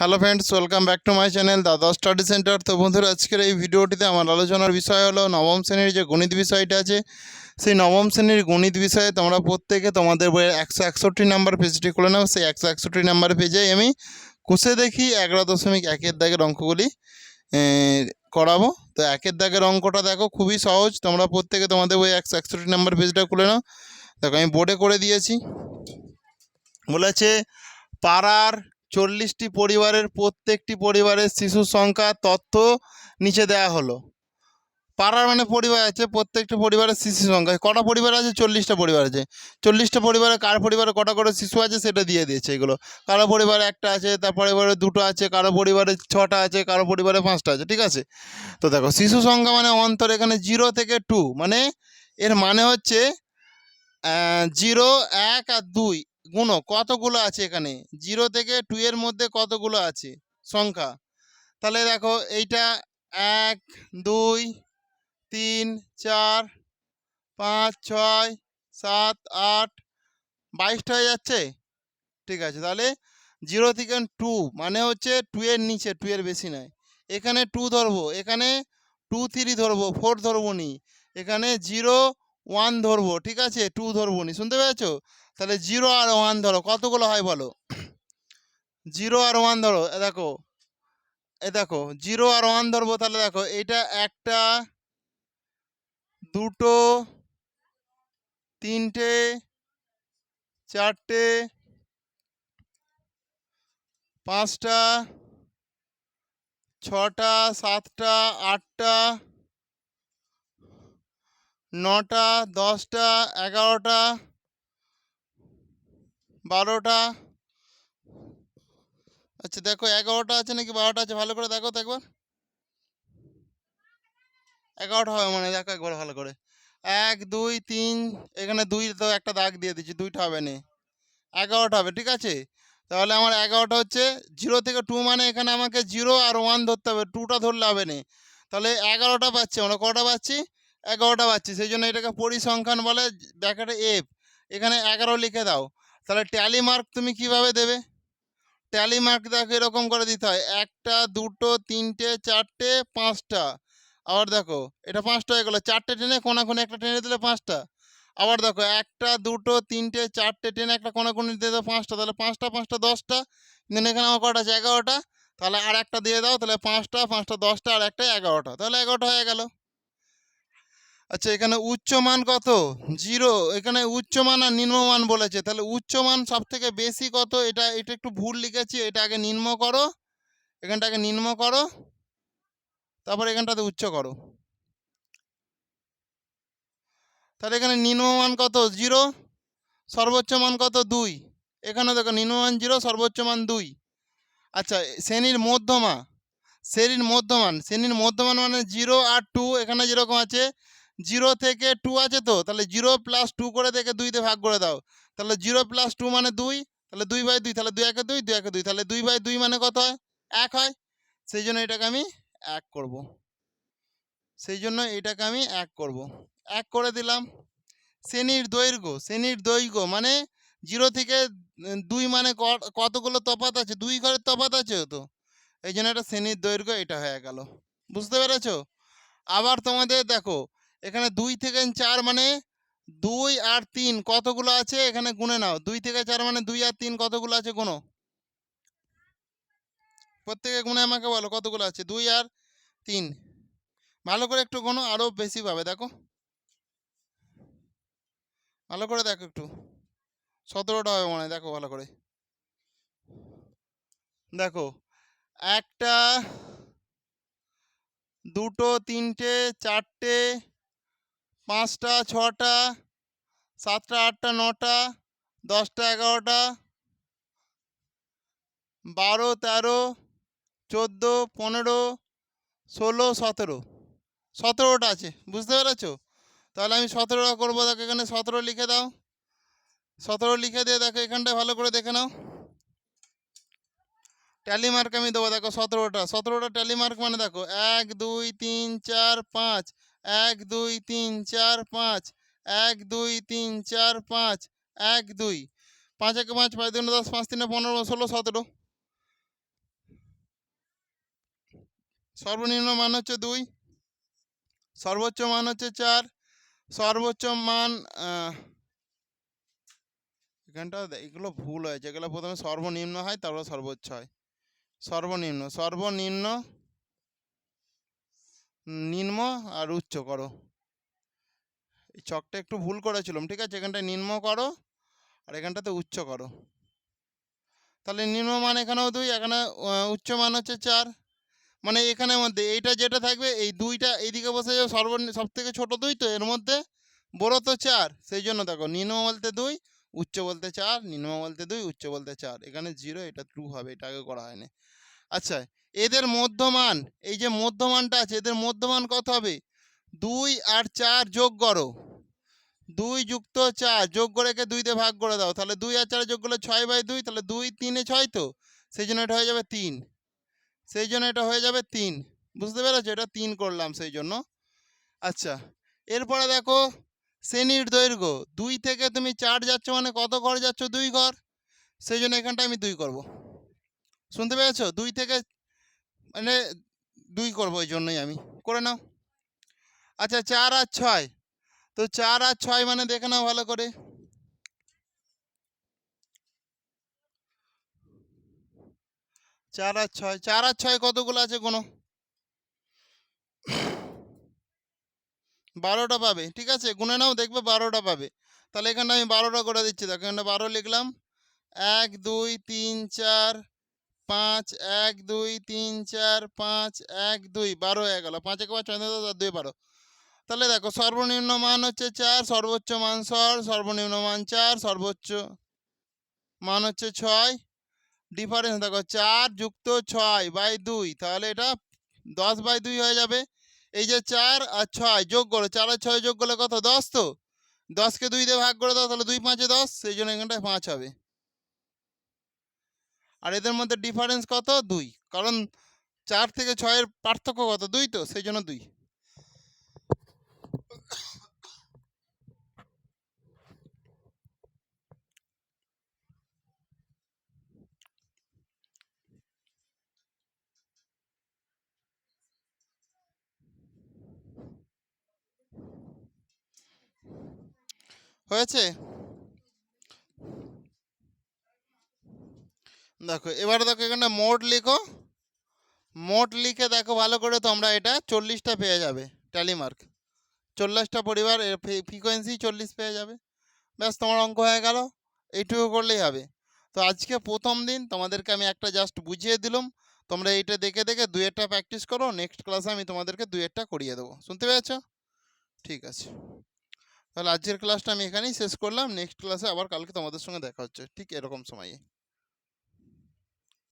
Hello friends welcome back to my channel দাদা study centre তো বন্ধুরা, আজকের এই ভিডিওটিতে আমার আলোচনার বিষয় হলো নবম শ্রেণির যে গণিত বিষয়টা আছে, সেই নবম শ্রেণির গণিত বিষয়ে তোমরা প্রত্যেকে তোমাদের বইয়ের একশো একষট্টি নাম্বার পেজটি খুলে নাও। সেই একশো একষট্টি নাম্বার পেজে আমি কুশে দেখি এগারো দশমিক একের দাগের অঙ্কগুলি করাবো। তো একের দাগের অঙ্কটা দেখো, খুবই সহজ। তোমরা প্রত্যেকে তোমাদের বই একশো একষট্টি নাম্বার পেজটা খুলে নাও। দেখো, আমি বোর্ডে করে দিয়েছি। বলেছে পাড়ার চল্লিশটি পরিবারের প্রত্যেকটি পরিবারের শিশু সংখ্যা তথ্য নিচে দেওয়া হলো। পাড়ার মানে পরিবার আছে, প্রত্যেকটি পরিবারের শিশু সংখ্যা। কটা পরিবার আছে? চল্লিশটা পরিবার আছে। চল্লিশটা পরিবারে কার পরিবারে কটা করে শিশু আছে সেটা দিয়ে দিয়েছে এগুলো। কারও পরিবারে একটা আছে, তার পরিবারে দুটো আছে, কারও পরিবারে ছটা আছে, কারও পরিবারে পাঁচটা আছে, ঠিক আছে? তো দেখো, শিশু সংখ্যা মানে অন্তর এখানে জিরো থেকে টু মানে এর মানে হচ্ছে জিরো এক আর দুই। গুণ কতগুলো আছে এখানে? জিরো থেকে টু এর মধ্যে কতগুলো আছে? সংখ্যা। তাহলে দেখো এইটা এক, দুই, তিন, চার, পাঁচ, ছয়, সাত, আট, বাইশটা হয়ে যাচ্ছে? ঠিক আছে, তাহলে জিরো থেকে টু মানে হচ্ছে টু এর নিচে টু এর বেশি নয়। এখানে টু ধরবো, এখানে টু থ্রি ধরবো ফোর ধরবো নি। এখানে জিরো ওয়ান ধরবো, ঠিক আছে? টু ধরবো নি, শুনতে পেয়েছ? তাহলে জিরো আর ওয়ান ধরো, কতগুলো হয় বলো? জিরো আর ওয়ান ধরো দেখো, এ দেখো জিরো আর ওয়ান ধরবো তাহলে দেখো, এটা একটা, দুটো, তিনটে, চারটে, পাঁচটা, ছটা, সাতটা, আটটা নটা, দশটা, এগারোটা, বারোটা। আচ্ছা দেখো এগারোটা আছে নাকি বারোটা আছে? ভালো করে দেখো তো একবার। এগারোটা হবে মানে দেখো একবার ভালো করে। এক, দুই, তিন, এখানে দুই তো একটা দাগ দিয়ে দিচ্ছি, দুইটা হবে না। এগারোটা হবে, ঠিক আছে? তাহলে আমার এগারোটা হচ্ছে জিরো থেকে টু মানে এখানে আমাকে জিরো আর ওয়ান ধরতে হবে। টুটা ধরলে হবে না। তাহলে এগারোটা পাচ্ছি আমরা, কটা পাচ্ছি? এগারোটা পাচ্ছি সেই জন্য এটাকে পরিসংখ্যান বলে ব্যাকেটে এফ এখানে এগারো লিখে দাও। তাহলে ট্যালি মার্ক তুমি কীভাবে দেবে? ট্যালি মার্ক দেখো এরকম করে দিতে হয়। একটা, দুটো, তিনটে, চারটে, পাঁচটা। আবার দেখো, এটা পাঁচটা হয়ে গেলো। চারটে টেনে কোনাকুনি একটা টেনে দিলে পাঁচটা। আবার দেখো, একটা, দুটো, তিনটে, চারটে টেনে একটা কোনাকুনি দিয়ে দাও পাঁচটা। তাহলে পাঁচটা পাঁচটা, দশটা। দেন এখানে আমার কটা আছে? এগারোটা। তাহলে আর একটা দিয়ে দাও, তাহলে পাঁচটা পাঁচটা, দশটা, আর একটা এগারোটা। তাহলে এগারোটা হয়ে গেল। আচ্ছা এখানে উচ্চমান কত? জিরো। এখানে উচ্চমান আর নিম্নমান বলেছে। তাহলে উচ্চমান সব থেকে বেশি কত? এটা এটা একটু ভুল লিখেছি। এটা আগে নিম্ন করো। এখানটাকে নিম্ন করো। তারপর এখানটাতে উচ্চ করো। তাহলে এখানে নিম্নমান কত? জিরো। সর্বোচ্চ মান কত? দুই। এখানে দেখো নিম্নমান জিরো, সর্বোচ্চ মান দুই। আচ্ছা শ্রেণির মধ্যমা। শ্রেণির মধ্যমান। শ্রেণির মধ্যমান মানে জিরো আর টু এখানে যেরকম আছে জিরো থেকে টু আছে তো, তাহলে জিরো প্লাস টু করে দেখে দুইতে ভাগ করে দাও। তাহলে জিরো প্লাস টু মানে দুই, তাহলে দুই বাই দুই, তাহলে দুই একে দুই দুই একে দুই, তাহলে দুই বাই দুই মানে কত হয়? এক হয়। সেই জন্য এটাকে আমি এক করব। সেই জন্য এটাকে আমি এক করব। এক করে দিলাম। শ্রেণির দৈর্ঘ্য শ্রেণির দৈর্ঘ্য মানে জিরো থেকে দুই মানে কতগুলো তফাত আছে? দুই ঘরের তফাত আছে তো। এই জন্য এটা শ্রেণির দৈর্ঘ্য এটা হয়ে গেল। বুঝতে পেরেছ? আবার তোমাদের দেখো এখানে দুই থেকে চার মানে দুই আর তিন কতগুলো আছে? এখানে গুনে নাও। দুই থেকে চার মানে দুই আর তিন কতগুলো আছে গুনো? প্রত্যেকে গুনে আমাকে বলো কতগুলো আছে? দুই আর তিন। ভালো করে একটু গুনো আরও বেশি পাবে, দেখো। ভালো করে দেখো একটু। সতেরোটা হবে মনে দেখো ভালো করে। দেখো, একটা, দুটো, তিনটে, চারটে পাঁচটা, ছটা, সাতটা, আটটা, নটা, দশটা, এগারোটা, বারো, তেরো, চোদ্দ, পনেরো, ষোলো, সতেরো। সতেরোটা আছে, বুঝতে পেরেছ? তাহলে আমি সতেরোটা করব, দেখো এখানে সতেরো লিখে দাও। সতেরো লিখে দিয়ে দেখো এখানটায় ভালো করে দেখে নাও। ট্যালি মার্ক আমি দেবো, দেখো সতেরোটা। সতেরোটা ট্যালি মার্ক মানে দেখো, এক, দুই, তিন, চার, পাঁচ। এক, দুই, তিন, চার, পাঁচ। এক, দুই, তিন, চার, পাঁচ। এক, দুই। পাঁচ, একে পাঁচ পাঁচ দুগুণে দশ, পাঁচ, তিনে পনেরো, ষোলো, সতেরো। সর্বনিম্ন মান হচ্ছে দুই। সর্বোচ্চ মান হচ্ছে চার। সর্বোচ্চ মান এখানটা এগুলো ভুল হয়েছে। এগুলো প্রথমে সর্বনিম্ন হয়, তারপর সর্বোচ্চ হয়। সর্বনিম্ন সর্বনিম্ন নিম্ন আর উচ্চ করো। এই চকটা একটু ভুল করেছিলাম, ঠিক আছে? এখানটায় নিম্ন করো আর এখানটাতে উচ্চ করো। তাহলে নিম্ন মান এখানেও দুই, এখানে উচ্চ মান হচ্ছে চার। মানে এখানের মধ্যে এইটা যেটা থাকবে, এই দুইটা এইদিকে বসে যাবে, সর্ব সব থেকে ছোটো দুই তো এর মধ্যে বড় তো চার। সেই জন্য দেখো, নিম্ন বলতে দুই, উচ্চ বলতে চার, নিম্ন বলতে দুই, উচ্চ বলতে চার। এখানে জিরো এটা ট্রু হবে, এটা আগে করা হয়নি। আচ্ছা এদের মধ্যমান, এই যে মধ্যমানটা আছে, এদের মধ্যমান কত হবে? দুই আর চার যোগ করো। দুই যুক্ত চার, যোগ করে একে দুই দিয়ে ভাগ করে দাও। তাহলে দুই আর চার যোগ করলে ছয় বাই দুই, তাহলে দুই তিনে ছয় তো? সেই জন্য এটা হয়ে যাবে তিন। সেই জন্য এটা হয়ে যাবে তিন। বুঝতে পেরেছ? এটা তিন করলাম সেই জন্য। আচ্ছা এরপরে দেখো, শ্রেণির দৈর্ঘ্য, দুই থেকে তুমি চার যাচ্ছ মানে কত ঘর যাচ্ছ? দুই ঘর সেই জন্য এখানটা আমি দুই করব। শুনতে পেরেছ? দুই থেকে মানে দুই করব ওই জন্যই আমি। করে নাও। আচ্ছা চার আর ছয়। তো চার আর ছয় মানে দেখে নাও ভালো করে। চার আর ছয়, চার আর ছয় কতগুলো আছে কোনো বারোটা পাবে, ঠিক আছে? গুনে নাও, দেখবে বারোটা পাবে। তাহলে এখানে আমি বারোটা করে দিচ্ছি। দেখো, এখানে বারো লিখলাম। এক, দুই, তিন, চার পাঁচ এক দুই তিন চার পাঁচ এক দুই বারো হয়ে গেল। পাঁচ এক পাঁচ ছয় দশ, দুই বারো। তাহলে দেখো সর্বনিম্ন মান হচ্ছে চার সর্বোচ্চ মান সর সর্বনিম্ন মান চার সর্বোচ্চ মান হচ্ছে ছয়। ডিফারেন্স দেখো চার যুক্ত ছয় বাই দুই তাহলে এটা দশ বাই দুই হয়ে যাবে। এই যে চার আর ছয় যোগ করো চার আর ছয় যোগ করলে কত? দশ তো? দশকে দুই দিয়ে ভাগ করে দাও তাহলে দুই পাঁচে দশ সেই জন্য এখানটায় পাঁচ হবে। আর এদের মধ্যে ডিফারেন্স কত? দুই। কারণ চার থেকে ছয়ের পার্থক্য কত? দুই তো সেই জন্য দুই। হয়েছে? দেখো, এবারে দেখো এখানে মোট লিখো। মোট লিখে দেখো ভালো করে তোমরা এটা চল্লিশটা পেয়ে যাবে ট্যালি মার্ক চল্লিশটা পরিবার ফ্রিকোয়েন্সি চল্লিশ পেয়ে যাবে। ব্যাস, তোমার অঙ্ক হয়ে গেল। এইটুকু করলেই হবে। তো আজকে প্রথম দিন তোমাদেরকে আমি একটা জাস্ট বুঝিয়ে দিলাম। তোমরা এইটা দেখে দেখে দুয়েরটা প্র্যাকটিস করো নেক্সট ক্লাসে আমি তোমাদেরকে দুয়েরটা করিয়ে দেবো। শুনতে পেরেছ ঠিক আছে। তাহলে আজকের ক্লাসটা আমি এখানেই শেষ করলাম। নেক্সট ক্লাসে আবার কালকে তোমাদের সঙ্গে দেখা হচ্ছে, ঠিক এরকম সময়ে।